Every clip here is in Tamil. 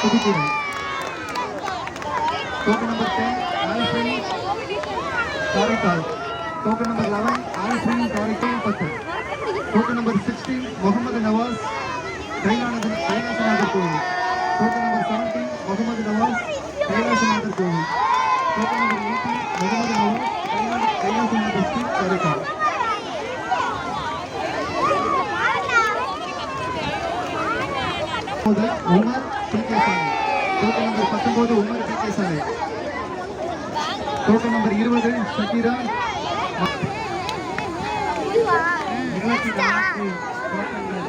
Pudukudi token number ten Alfin Karaikal token number eleven Alfin Karaikal பத்து token number sixteen Mohammed Nawaz Kailasanathar Kailasanathar கோவில். Token number seventeen Mohammed Nawaz Kailasanathar கோவில். Token number eighteen Mohammed Nawaz Kailash- Kailasanathar street Karaikal முதல் உமர் பி கே சாலை டோக்கன் நம்பர் பத்தொன்பது Umar P K token number இருபது ஷக்கீரா இருபத்தி நான்கு டோக்கன்கள்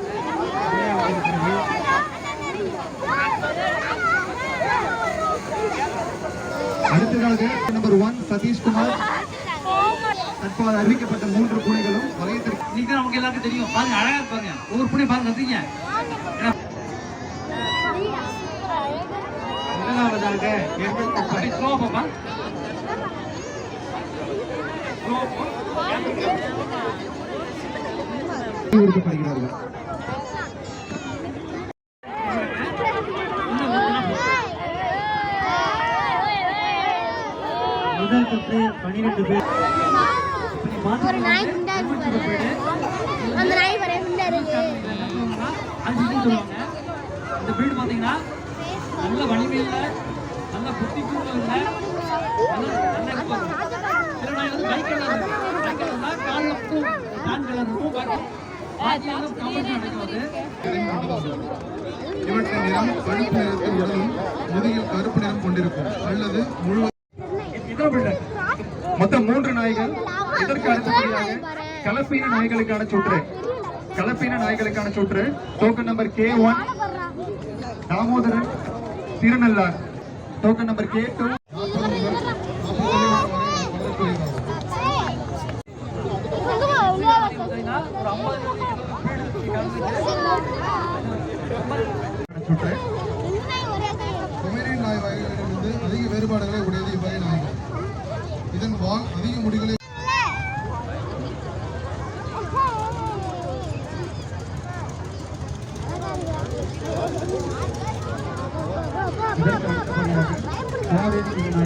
அடுத்ததாக நம்பர் ஒன் சதீஷ்குமார். தற்போது அறிவிக்கப்பட்ட மூன்று புலிகளும் வளையத்திற்கு இன்னைக்கு நமக்கு எல்லாருக்கும் தெரியும். பாருங்க அழகா இருக்கு பாருங்க ஒவ்வொரு புண்ணி பாருங்க ரசிங்க முதலாவதாக அப்படி ஸ்லோ பாப்பா ஸ்லோ கொடுக்கப்படுகிறார்கள் முதல் சுற்று பன்னிரெண்டு பேர். ஒரு நாய் குண்டா இருக்கு. அந்த நாய் குண்டா breed பாத்தீங்கன்னா நல்ல வலிமையில நல்ல புத்தி இவற்றின் நிறம் கருப்பு நிறத்தில் உடலும் முதுகில் கருப்பு நிறம் கொண்டிருக்கும். அல்லது முழுவதும்? மொத்தம் மூன்று நாய்கள். இதற்கு அடுத்தபடியாக கலப்பீன நாய்களுக்கான சுற்று. கலப்பீன நாய்களுக்கான சுற்று. Token number K one Damodaran. Thirunallar token number K two அதிக வேறுபாடுகளை உடையது இவ்வகை நாய்கள் இதன் வால் அதிக முடிகளை கோவேரி இந்த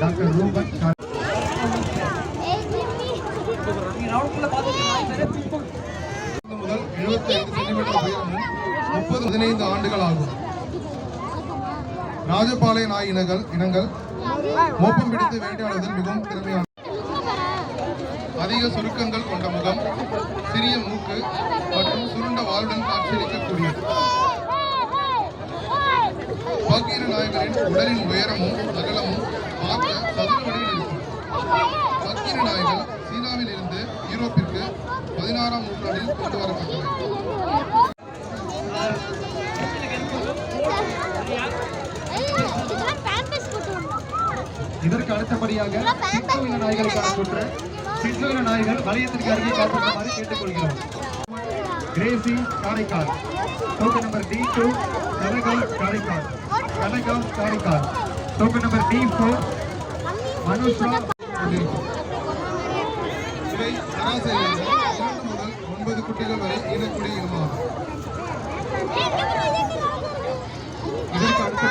டாக்டர் ரூபன் முதல் 75 சென்டிமீட்டர் உயரமும் முப்பது பதினைந்து ஆண்டுகள் ஆகும் ராஜபாளைய நாய் இனங்கள் இனங்கள் மோப்பம் பிடித்து வேட்டையாடுவதில் மிகவும் திறமையான அதிக சுருக்கங்கள் கொண்ட பாக்கீர உடலின் உயரமும் அகலமும் பார்க்க சதுர வடிவில் இருக்கும் பக்கீர நாய்கள் சீனாவில் இருந்து யூரோப்பிற்கு பதினாறாம் நூற்றாண்டில் கொண்டு வரப்பட்டவை இதற்கு அடுத்தபடியாக சிற்றுவின நாய்களுக்கான சுற்று சிற்றுவின நாய்கள் வலயத்திற்கு அருகே காத்திருக்குமாறு கேட்டுக்கொள்கிறோம். Gracy Karaikal. Token number D two Kanagal Karaikal. Kanagal Karaikal token number D four Manusha இவை சராசரியாக இரண்டு முதல் ஒன்பது குட்டிகள் வரை ஈனக்கூடிய இனமாகும். இதற்கு அடுத்த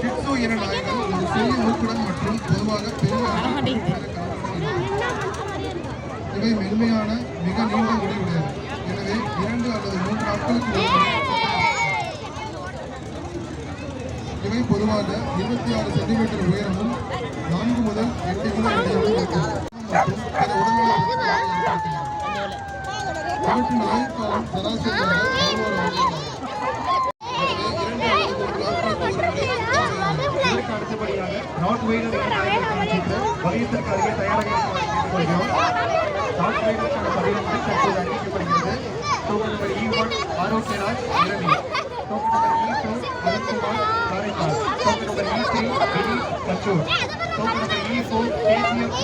ஷிட்சு இன நாய்கள் ஒரு சிறிய மூக்குடன் மற்றும் பொதுவாக பெரிய இவை மென்மையான மிக நீண்ட முடி உடையது எனவே இரண்டு அல்லது மூன்று நாட்களுக்கு ஒரு முறை இவை பொதுவாக இருபத்தி ஆறு சென்டிமீட்டர் உயரமும் நான்கு முதல் எட்டு கிலோ மற்றும் இவற்றின் ஆயுட்காலம் சராசரியாக பதினோரு ஆண்டுகள் அடுத்தபடியாக நாட்வெய்டர் என்ற வலியத்திற்கு அருகே தயாராக தற்போது அறிவிக்கப்படுகிறது ஆரோக்கியராஜ் இரண்டு token number E two Arunkumar Karaikal token number E three Dileep Kachur token number E four KGF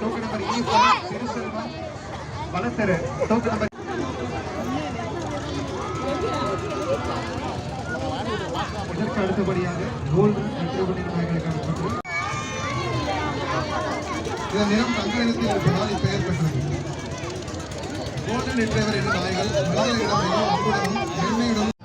token number E four Thiruselvam வளத்தரு token number இதற்கு அடுத்தபடியாக கோல்டன் ரிட்ரீவர் இதன் நிறம் தங்க நிறத்தில் இருப்பதால் இப்பெயர் பெற்றது. கோல்டன் ரிட்ரீவர் என்ற நாய்கள் மனிதர்களிடம் அன்புடனும்